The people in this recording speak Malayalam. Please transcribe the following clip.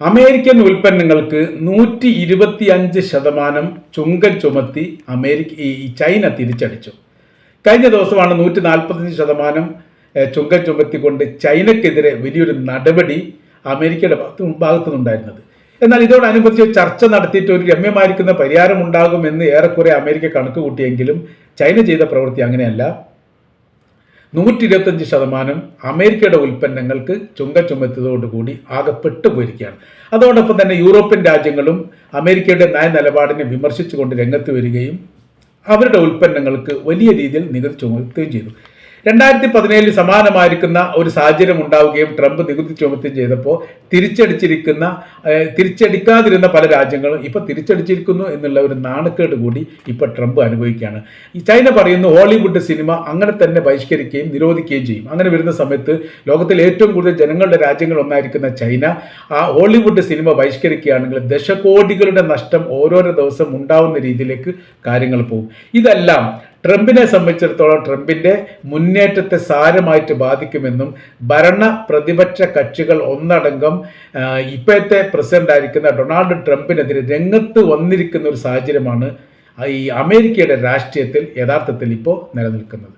അമേരിക്കൻ ഉൽപ്പന്നങ്ങൾക്ക് നൂറ്റി ഇരുപത്തിയഞ്ച് ശതമാനം ചുങ്കം ചുമത്തി അമേരിക്ക ഈ ചൈന തിരിച്ചടിച്ചു. കഴിഞ്ഞ ദിവസമാണ് നൂറ്റി നാൽപ്പത്തഞ്ച് ശതമാനം ചുങ്കം ചുമത്തിക്കൊണ്ട് ചൈനക്കെതിരെ വലിയൊരു നടപടി അമേരിക്കയുടെ ഭാഗത്തു ഭാഗത്തുനിന്നുണ്ടായിരുന്നത്. എന്നാൽ ഇതോടനുബന്ധിച്ച് ചർച്ച നടത്തിയിട്ട് ഒരു രമ്യമായിരിക്കുന്ന പരിഹാരം ഉണ്ടാകുമെന്ന് ഏറെക്കുറെ അമേരിക്ക കണക്ക് കൂട്ടിയെങ്കിലും ചൈന ചെയ്ത പ്രവൃത്തി അങ്ങനെയല്ല. നൂറ്റി ഇരുപത്തഞ്ച് ശതമാനം അമേരിക്കയുടെ ഉൽപ്പന്നങ്ങൾക്ക് ചുങ്ക ചുമത്തിയതോടുകൂടി ആകെ പെട്ടുപോയിരിക്കുകയാണ്. അതോടൊപ്പം തന്നെ യൂറോപ്യൻ രാജ്യങ്ങളും അമേരിക്കയുടെ നയ നിലപാടിനെ വിമർശിച്ചുകൊണ്ട് രംഗത്ത് വരികയും അവരുടെ ഉൽപ്പന്നങ്ങൾക്ക് വലിയ രീതിയിൽ നികുതി ചുമത്തുകയും ചെയ്തു. രണ്ടായിരത്തി പതിനേഴിൽ സമാനമായിരിക്കുന്ന ഒരു സാഹചര്യം ഉണ്ടാവുകയും ട്രംപ് നികുതി ചുമത്തുകയും ചെയ്തപ്പോൾ തിരിച്ചടിച്ചിരിക്കുന്ന തിരിച്ചടിക്കാതിരുന്ന പല രാജ്യങ്ങളും ഇപ്പൊ തിരിച്ചടിച്ചിരിക്കുന്നു എന്നുള്ള ഒരു നാണക്കേട് കൂടി ഇപ്പൊ ട്രംപ് അനുഭവിക്കുകയാണ്. ഈ ചൈന പറയുന്നു ഹോളിവുഡ് സിനിമ അങ്ങനെ തന്നെ ബഹിഷ്കരിക്കുകയും നിരോധിക്കുകയും ചെയ്യും. അങ്ങനെ വരുന്ന സമയത്ത് ലോകത്തിലെ ഏറ്റവും കൂടുതൽ ജനങ്ങളുടെ രാജ്യങ്ങൾ ഒന്നായിരിക്കുന്ന ചൈന ആ ഹോളിവുഡ് സിനിമ ബഹിഷ്കരിക്കുകയാണെങ്കിൽ ദശകോടികളുടെ നഷ്ടം ഓരോരോ ദിവസം ഉണ്ടാവുന്ന രീതിയിലേക്ക് കാര്യങ്ങൾ പോകും. ഇതെല്ലാം ട്രംപിനെ സംബന്ധിച്ചിടത്തോളം ട്രംപിന്റെ മുന്നേറ്റത്തെ സാരമായിട്ട് ബാധിക്കുമെന്നും ഭരണ പ്രതിപക്ഷ കക്ഷികൾ ഒന്നടങ്കം ഇപ്പോഴത്തെ പ്രസിഡന്റ് ആയിരിക്കുന്ന ഡൊണാൾഡ് ട്രംപിനെതിരെ രംഗത്ത് വന്നിരിക്കുന്ന ഒരു സാഹചര്യമാണ് ഈ അമേരിക്കയുടെ രാഷ്ട്രീയത്തിൽ യഥാർത്ഥത്തിൽ ഇപ്പോൾ നിലനിൽക്കുന്നത്.